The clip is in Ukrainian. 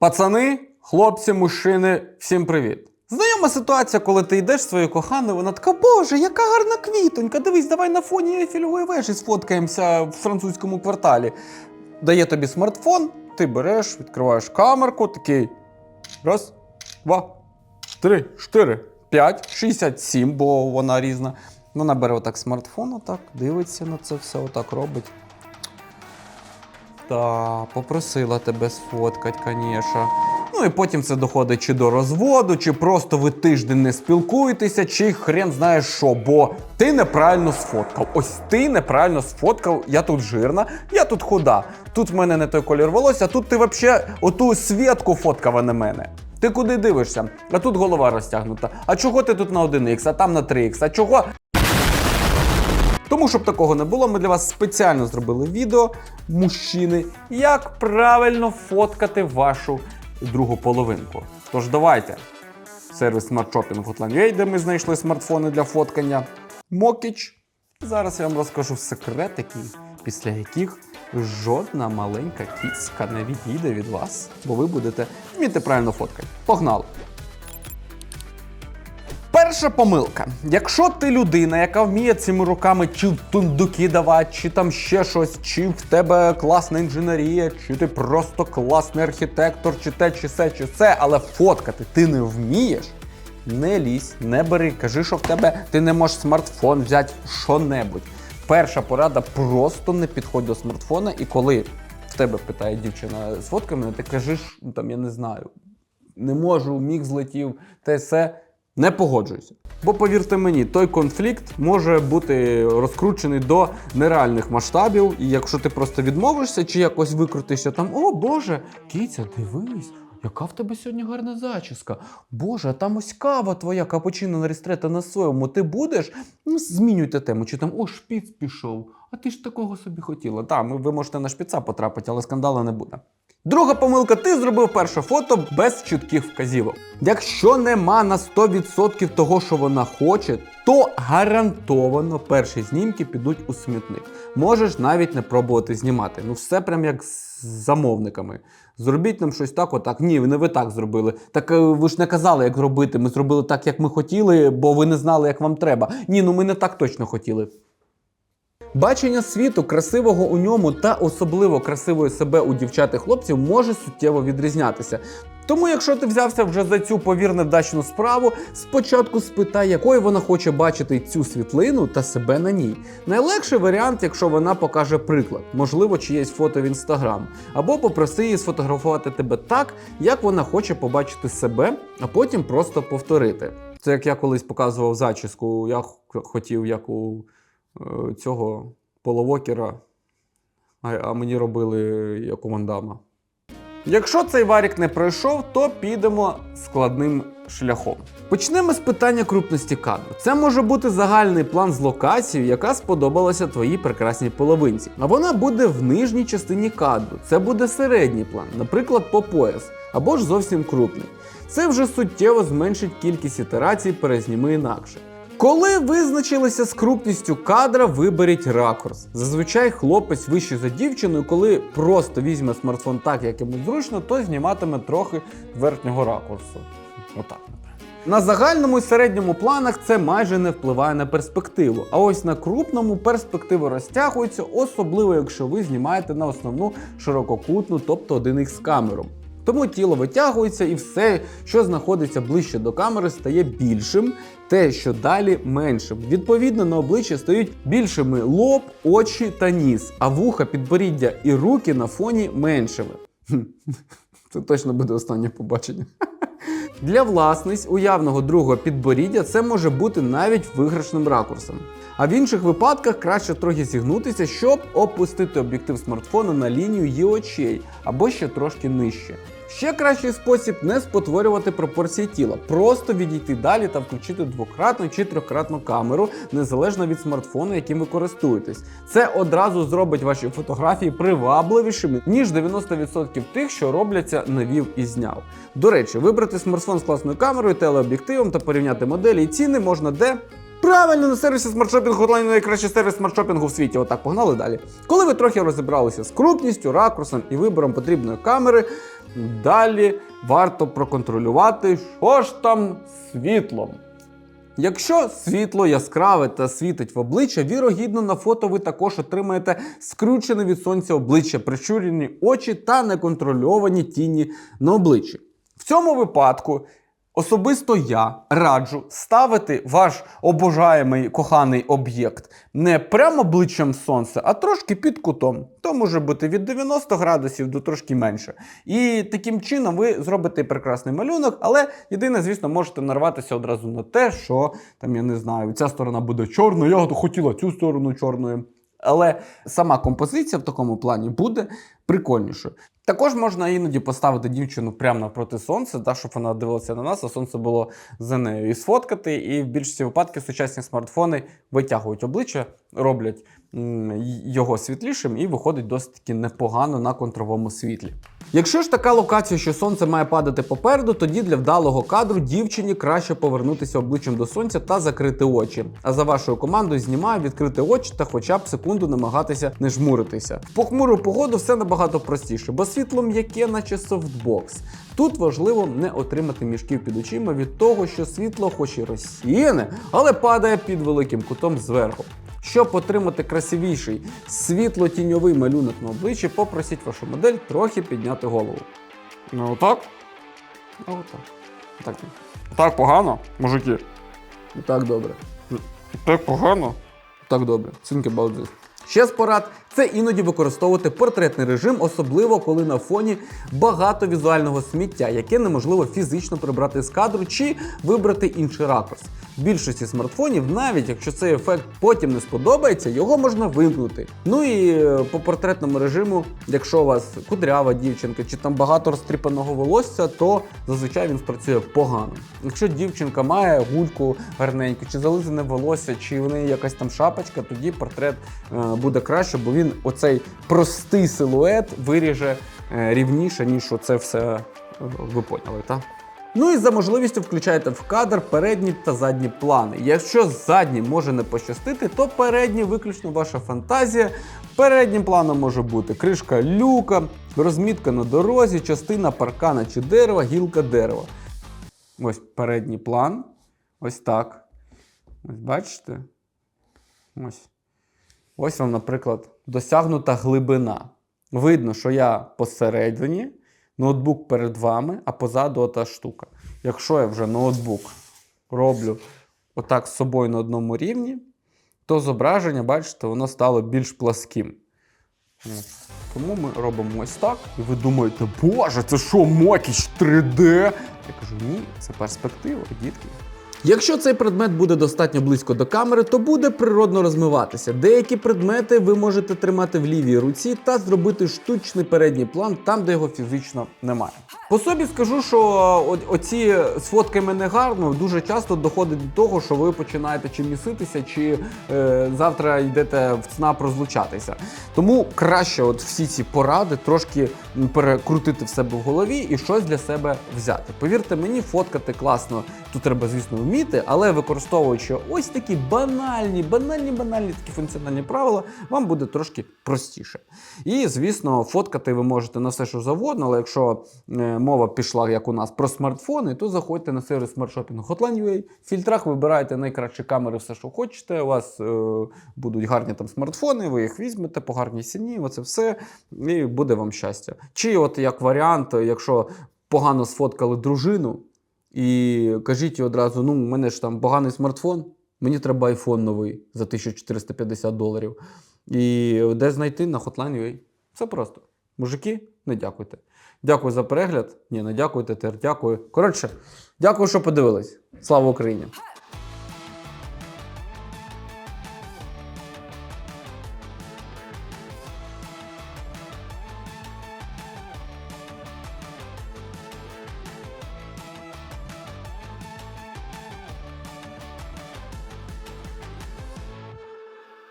Пацани, хлопці, мужчини, всім привіт. Знайома ситуація, коли ти йдеш своєю коханою, вона така, боже, яка гарна квітонька, дивись, давай на фоні Ейфелевої вежі сфоткаємося в французькому кварталі. Дає тобі смартфон, ти береш, відкриваєш камерку, такий. Раз, два, три, чотири, п'ять, шістдесят сім, бо вона різна. Вона бере отак смартфон, отак, дивиться на це все, отак робить. Та, попросила тебе сфоткать, звісно. Ну і потім це доходить чи до розводу, чи просто ви тиждень не спілкуєтеся, чи хрен знаєш що, бо ти неправильно сфоткав. Ось ти неправильно сфоткав, я тут жирна, я тут худа. Тут в мене не той колір волосся, тут ти взагалі оту світку фоткав, а не мене. Ти куди дивишся? А тут голова розтягнута. А чого ти тут на 1х, а там на 3х? А чого? Тому, щоб такого не було, ми для вас спеціально зробили відео мужчини, як правильно фоткати вашу другу половинку. Тож давайте. Сервіс Smart Shopping Hotline.ua, де ми знайшли смартфони для фоткання. Мокіч. Зараз я вам розкажу секретики, після яких жодна маленька кіцька не відійде від вас, бо ви будете вміти правильно фоткати. Погнали! Перша помилка. Якщо ти людина, яка вміє цими руками чи тундуки давати, чи там ще щось, чи в тебе класна інженерія, чи ти просто класний архітектор, чи те, чи се, чи це, але фоткати ти не вмієш. Не лізь, не бери, кажи, що в тебе ти не можеш смартфон взяти що-небудь. Перша порада просто не підходь до смартфона, і коли в тебе питає дівчина сфоткай мене, ти кажеш, ну, там я не знаю, не можу, міг злетів, те все. Не погоджуюся. Бо повірте мені, той конфлікт може бути розкручений до нереальних масштабів, і якщо ти просто відмовишся чи якось викрутишся там, о Боже, кіця, дивись, яка в тебе сьогодні гарна зачіска. Боже, а там ось кава твоя капучино на рестрета на своєму. Ти будеш? Ну, змінюйте тему. Чи там о, шпіц пішов. А ти ж такого собі хотіла. Так, ви можете на шпіца потрапити, але скандалу не буде. Друга помилка, ти зробив перше фото без чітких вказівок. Якщо нема на 100% того, що вона хоче, то гарантовано перші знімки підуть у смітник. Можеш навіть не пробувати знімати. Ну все прям як з замовниками. Зробіть нам щось так, отак. Ні, не ви так зробили. Так е, ви ж не казали, як робити. Ми зробили так, як ми хотіли, бо ви не знали, як вам треба. Ні, ну ми не так точно хотіли. Бачення світу красивого у ньому та особливо красивої себе у дівчат і хлопців може суттєво відрізнятися. Тому, якщо ти взявся вже за цю повір невдачну справу, спочатку спитай, якою вона хоче бачити цю світлину та себе на ній. Найлегший варіант, якщо вона покаже приклад, можливо, чиєсь фото в інстаграм, або попроси її сфотографувати тебе так, як вона хоче побачити себе, а потім просто повторити. Це як я колись показував зачіску, я хотів як у цього половокера, а, мені робили як у. Якщо цей варік не пройшов, то підемо складним шляхом. Почнемо з питання крупності кадру. Це може бути загальний план з локацією, яка сподобалася твоїй прекрасній половинці. А вона буде в нижній частині кадру. Це буде середній план, наприклад, по пояс, або ж зовсім крупний. Це вже суттєво зменшить кількість ітерацій, перезніми інакше. Коли визначилися з крупністю кадра, виберіть ракурс. Зазвичай хлопець вищий за дівчиною, коли просто візьме смартфон так, як йому зручно, то зніматиме трохи верхнього ракурсу. Отак. На загальному і середньому планах це майже не впливає на перспективу. А ось на крупному перспективи розтягуються, особливо якщо ви знімаєте на основну ширококутну, тобто 1х камеру. Тому тіло витягується і все, що знаходиться ближче до камери, стає більшим, те, що далі меншим. Відповідно, на обличчі стають більшими лоб, очі та ніс, а вуха, підборіддя і руки на фоні меншими. Це точно буде останнє побачення. Для власниць уявного другого підборіддя це може бути навіть виграшним ракурсом. А в інших випадках краще трохи зігнутися, щоб опустити об'єктив смартфона на лінію її очей або ще трошки нижче. Ще кращий спосіб не спотворювати пропорції тіла, просто відійти далі та включити двократну чи трьохкратну камеру, незалежно від смартфону, яким ви користуєтесь. Це одразу зробить ваші фотографії привабливішими, ніж 90% тих, що робляться навів і зняв. До речі, вибрати смартфон з класною камерою, телеоб'єктивом та порівняти моделі і ціни можна де Правильно, на сервісі смартшопінгу Hotline найкращий сервіс смартшопінгу в світі. Отак, погнали далі. Коли ви трохи розібралися з крупністю, ракурсом і вибором потрібної камери, далі варто проконтролювати, що ж там світлом. Якщо світло яскраве та світить в обличчя, вірогідно на фото ви також отримаєте скрючене від сонця обличчя, прищурені очі та неконтрольовані тіні на обличчі. В цьому випадку особисто я раджу ставити ваш обожаємий коханий об'єкт не прямо обличчям сонця, а трошки під кутом. То може бути від 90 градусів до трошки менше. І таким чином ви зробите прекрасний малюнок, але єдине, звісно, можете нарватися одразу на те, що там я не знаю, ця сторона буде чорною, я хотіла цю сторону чорною. Але сама композиція в такому плані буде прикольнішою. Також можна іноді поставити дівчину прямо навпроти сонця, та, щоб вона дивилася на нас, а сонце було за нею. І сфоткати. І в більшості випадків сучасні смартфони витягують обличчя, роблять його світлішим і виходить досить таки непогано на контровому світлі. Якщо ж така локація, що сонце має падати попереду, тоді для вдалого кадру дівчині краще повернутися обличчям до сонця та закрити очі. А за вашою командою знімає відкрити очі та хоча б секунду намагатися не жмуритися. В похмуру погоду все набагато простіше, бо світло м'яке, наче софтбокс. Тут важливо не отримати мішків під очима від того, що світло, хоч і розсіяне, але падає під великим кутом зверху. Щоб отримати красивіший світло-тіньовий малюнок на обличчі, попросіть вашу модель трохи підняти голову. Ну отак. А отак. Так. Так погано, мужики. Так добре. Так погано. Так добре. Think about this. Ще з порад це іноді використовувати портретний режим, особливо коли на фоні багато візуального сміття, яке неможливо фізично прибрати з кадру чи вибрати інший ракурс. В більшості смартфонів, навіть якщо цей ефект потім не сподобається, його можна вимкнути. Ну і е, по портретному режиму, якщо у вас кудрява дівчинка чи там багато розтріпаного волосся, то зазвичай він спрацює погано. Якщо дівчинка має гульку гарненьку, чи зализане волосся, чи в неї якась там шапочка, тоді портрет е, буде краще, бо він оцей простий силует виріже е, рівніше, ніж оце все е, ви поняли, так? Ну і за можливістю включайте в кадр передні та задні плани. Якщо задні може не пощастити, то передні виключно ваша фантазія. Переднім планом може бути кришка люка, розмітка на дорозі, частина паркана чи дерева, гілка дерева. Ось передній план. Ось так. Ось бачите? Ось. Ось вам, наприклад, досягнута глибина. Видно, що я посередині, ноутбук перед вами, а позаду ота штука. Якщо я вже ноутбук роблю отак з собою на одному рівні, то зображення, бачите, воно стало більш пласким. Тому ми робимо ось так. І ви думаєте, боже, це що, мокіч 3D? Я кажу, ні, це перспектива, дітки. Якщо цей предмет буде достатньо близько до камери, то буде природно розмиватися. Деякі предмети ви можете тримати в лівій руці та зробити штучний передній план там, де його фізично немає. По собі скажу, що оці сфотки мене гарно дуже часто доходить до того, що ви починаєте чи міситися, чи е, завтра йдете в ЦНАП розлучатися. Тому краще, от всі ці поради трошки перекрутити в себе в голові і щось для себе взяти. Повірте мені, фоткати класно. Тут треба, звісно, вміти, але використовуючи ось такі банальні, банальні, банальні такі функціональні правила, вам буде трошки простіше. І, звісно, фоткати ви можете на все, що завгодно, але якщо е, мова пішла, як у нас, про смартфони, то заходьте на сервіс смартшопінгу Hotline.ua, в фільтрах вибирайте найкращі камери, все, що хочете. У вас е, будуть гарні там смартфони, ви їх візьмете по гарній ціні, оце все, і буде вам щастя. Чи от як варіант, якщо погано сфоткали дружину, і кажіть одразу: ну, у мене ж там поганий смартфон, мені треба iPhone новий за 1450 доларів. І де знайти на Hotline.ua. Все просто. Мужики, не дякуйте. Дякую за перегляд. Ні, не дякуйте, тепер дякую. Коротше, дякую, що подивились. Слава Україні!